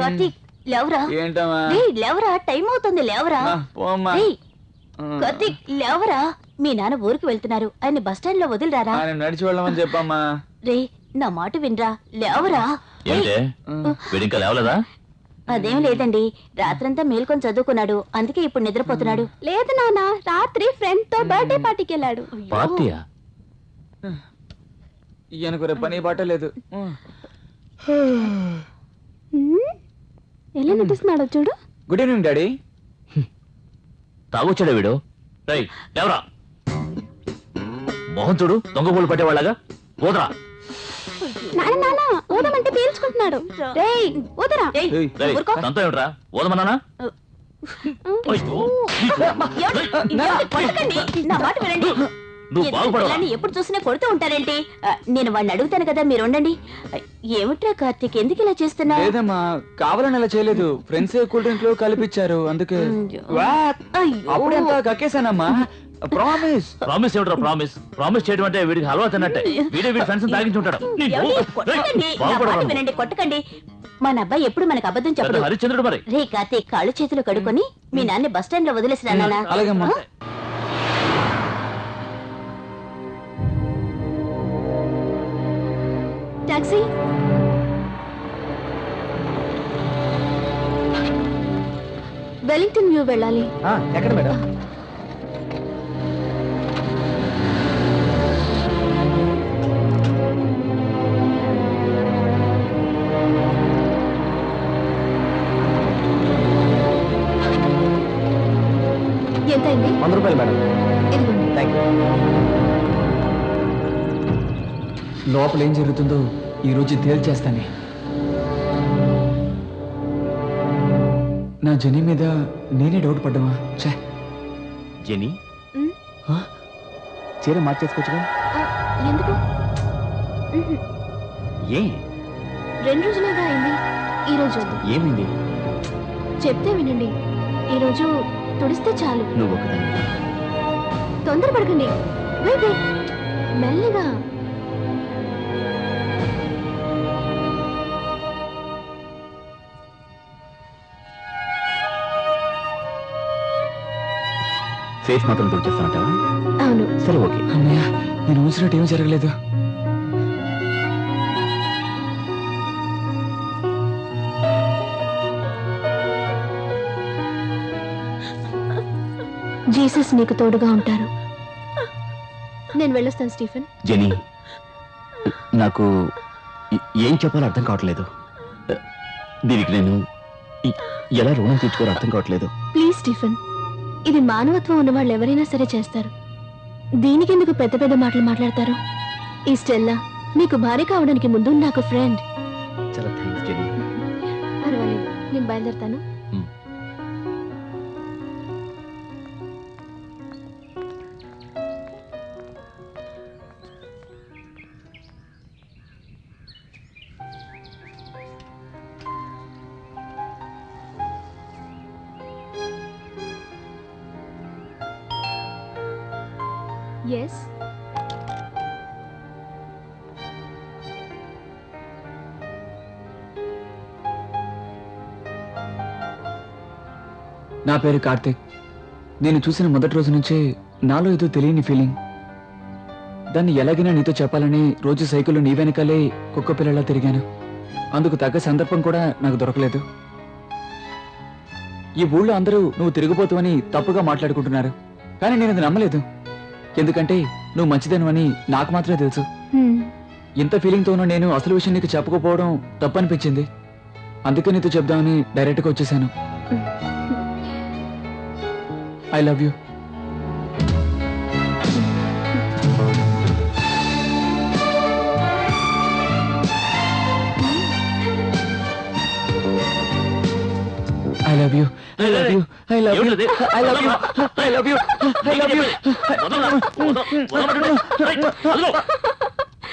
కార్తీక్ లేవరా? ఏంటమ్మా? లేవరా టైం అవుతుంది లేవరా. పోమ్మా. కార్తీక్ లేవరా. మీ నాన్న ఊరికి వెళ్తున్నారు. ఆయన బస్ స్టాండ్లో వదిలిరారా? నడిచి వెళ్ళమని చెప్పమ్మా. రే నా మాట వినరా? లేవరా. ఇంకా లేవలేదా? అదేం లేదండి. రాత్రంతా మేల్కొని చదువుకున్నాడు. అందుకే ఇప్పుడు నిద్రపోతున్నాడు. లేదు నాన్న రాత్రి ఫ్రెండ్తో బర్త్డే పార్టీకి వెళ్ళాడు పార్టీయా ఈయనకు పని బాట లేదు? ఎలా నటిస్తున్నాడో చూడు. గుడ్ ఈవినింగ్ డాడీ తాగొచ్చాడా వీడు? రై లేవరా. మోహన్ చూడు దొంగ పూలు పట్టేవాళ్ళగా. పోదరా నాన్న నాన్న ఊదమంటే పీల్చుకుంటున్నాడు. రేయ్. తంతో ఏమిట్రా ఓదమన్నానా. నా మాట వినండి. నువ్వు ఎప్పుడు చూసినా కొడుతూ ఉంటారేంటి? నేను వాడిని అడుగుతాను కదా మీరు ఉండండి. ఏమిట్రా కార్తీక్ ఎందుకు ఇలా చేస్తున్నావు? లేదమ్మా కావాలని అలా చేయలేదు. ఫ్రెండ్స్ కూల్ డ్రింక్లో కలిపిచ్చారు అందుకే. అప్పుడే అంతా కక్కేశానమ్మా. ప్రామిస్ ప్రామిస్ ఏమిట్రా ప్రామిస్ ప్రామిస్ చేయడం అంటే వీడికి హల్వా తిన్నట్టే. వీడే వీడి ఫ్రెండ్స్ తాగించి ఉంటాడు ఏమండి? కొట్టకండి. నా మాట వినండి కొట్టకండి. మన అబ్బాయి ఎప్పుడు మనకు అబద్ధం చెప్పడు. హరిశ్చంద్రుడు మరి. రే కార్తీక్ కాళ్ళు చేతులు కడుకొని మీ నాన్న బస్ స్టాండ్లో నాన్న అలాగేమ్మా టాక్సీ వెలింగ్టన్ వ్యూ వెళ్ళాలి. ఎక్కడ మేడం? ఎంత అయింది వంద రూపాయలు మేడం. థ్యాంక్ యూ లోపల ఏం జరుగుతుందో ఈ రోజు తేల్చేస్తానే. నా జని మీద నేనే డౌట్ పడ్డామా? ఛే. జెనీ? చీర మార్చేసుకోవచ్చుగా? ఆ, ఎందుకు? ఏ? రెండు రోజులేగా అయింది. ఈ రోజు వద్దు. ఏమైంది? చెప్తే వినండి. ఈ రోజు తుడిస్తే చాలు. నువ్వు ఒకదాన్ని తొందరపడకండి. Wait wait. మెల్లగా. ఫేస్ మాత్రం తుడిచేస్తానంటావా? అవును. సరే ఓకే. అన్నయ్య నేను ఊసినట్టు ఏమీ జరగలేదు. జీసస్ నీకు తోడుగా ఉంటారు. నేను వెళ్ళొస్తాను స్టీఫెన్. జెనీ నాకు ఏం చెప్పాలో అర్థం కావట్లేదు. దీనికి నేను ఎలా రుణం తీర్చుకోవాలో అర్థం కావట్లేదు. Please Stephen. ఇది మానవత్వం ఉన్న వాళ్ళు ఎవరైనా సరే చేస్తారు. దీనికి ఎందుకు పెద్ద పెద్ద మాటలు మాట్లాడతారు? ఈ స్టెల్లా నీకు భార్య కావడానికి ముందు నాకు ఫ్రెండ్ చాలా థ్యాంక్స్ జెనీ పర్వాలేదు నేను బయలుదేరుతాను. ఎస్ నా పేరు కార్తిక్. నేను చూసిన మొదటి రోజు నుంచే నాలో ఏదో తెలియని ఫీలింగ్ దాన్ని ఎలాగైనా నీతో చెప్పాలని రోజు సైకిల్ నీ వెనకాలే కుక్క పిల్లలా తిరిగాను. అందుకు తగ్గ సందర్భం కూడా నాకు దొరకలేదు. ఈ ఊళ్ళో అందరూ నువ్వు తిరిగిపోతావని తప్పుగా మాట్లాడుకుంటున్నారు. కానీ నేను అది నమ్మలేదు. ఎందుకంటే నువ్వు మంచిదనవని నాకు మాత్రమే తెలుసు. ఇంత ఫీలింగ్తో ఉన్న నేను అసలు విషయం నీకు చెప్పకపోవడం తప్పనిపించింది. అందుకే నీతో చెప్దామని డైరెక్ట్గా వచ్చేసాను. I love you I love you I love you I love you? I love you I love you I love you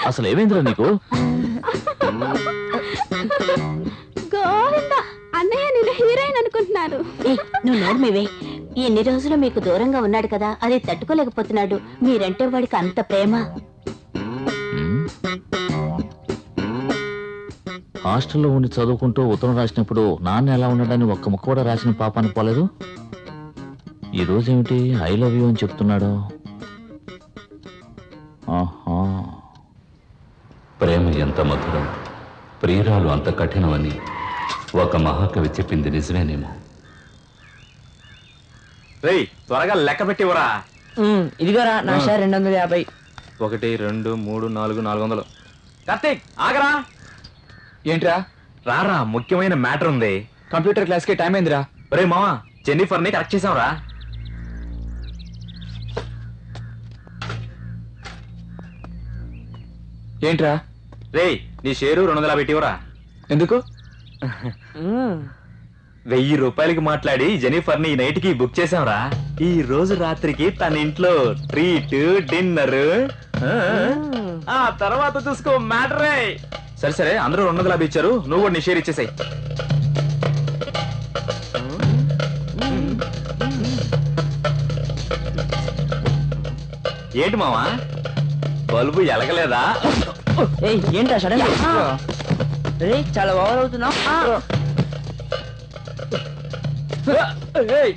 అసలు ఏమైందిరా నీకు? గోవింద అన్నయ్య నేను హీరోయిన్ అనుకుంటున్నాను. ఏయ్, నువ్వు నోర్మివే. ఎన్ని రోజులు మీకు దూరంగా ఉన్నాడు కదా అది తట్టుకోలేకపోతున్నాడు. మీరంటే వాడికి అంత ప్రేమ. హాస్టల్లో ఉండి చదువుకుంటూ ఉత్తరం రాసినప్పుడు నాన్న ఎలా ఉన్నాడని ఒక్క ముక్క కూడా రాసిన పాపాన్ని పోలేదు? ఈ రోజు ఏమిటి ఐ లవ్ యూ అని చెప్తున్నాడు? ఆహా. ప్రేమ ఎంత మధురం. ప్రియురాలు అంత కఠినమని ఒక మహాకవి చెప్పింది నిజమేనేమో. రేయ్ త్వరగా లెక్క పెట్టివరా ఇదిగోరా నా షేర్ రెండు వందల యాభై. ఒకటి రెండు మూడు నాలుగు నాలుగు వందలు కార్తీక్ ఆగరా. ఏంట్రా? రారా ముఖ్యమైన మ్యాటర్ ఉంది. కంప్యూటర్ క్లాస్కి టైం అయిందిరా. రే మావా జెన్నిఫర్ని కరెక్ట్ చేసాంరా ఏంట్రా? రేయ్ నీ షేరు రెండు వందల పెట్టివరా ఎందుకు? వెయ్యి రూపాయలకి మాట్లాడి జెనిఫర్ని ఈ నైట్కి బుక్ చేసాంరా ఈ రోజు రాత్రికి తన ఇంట్లో ట్రీట్ డిన్నర్ ఆ తర్వాత చూసుకో మ్యాటరే. సరే సరే అందరూ రెండు వందల ఇచ్చారు. నువ్వు కూడా నీ షేర్ ఇచ్చేసాయి. ఏంటి మావా? బల్బు ఎలగలేదా? ఏయ్ ఏంటా సడన్ రే చాలా ఓవర్ అవుతున్నావు. ఏయ్,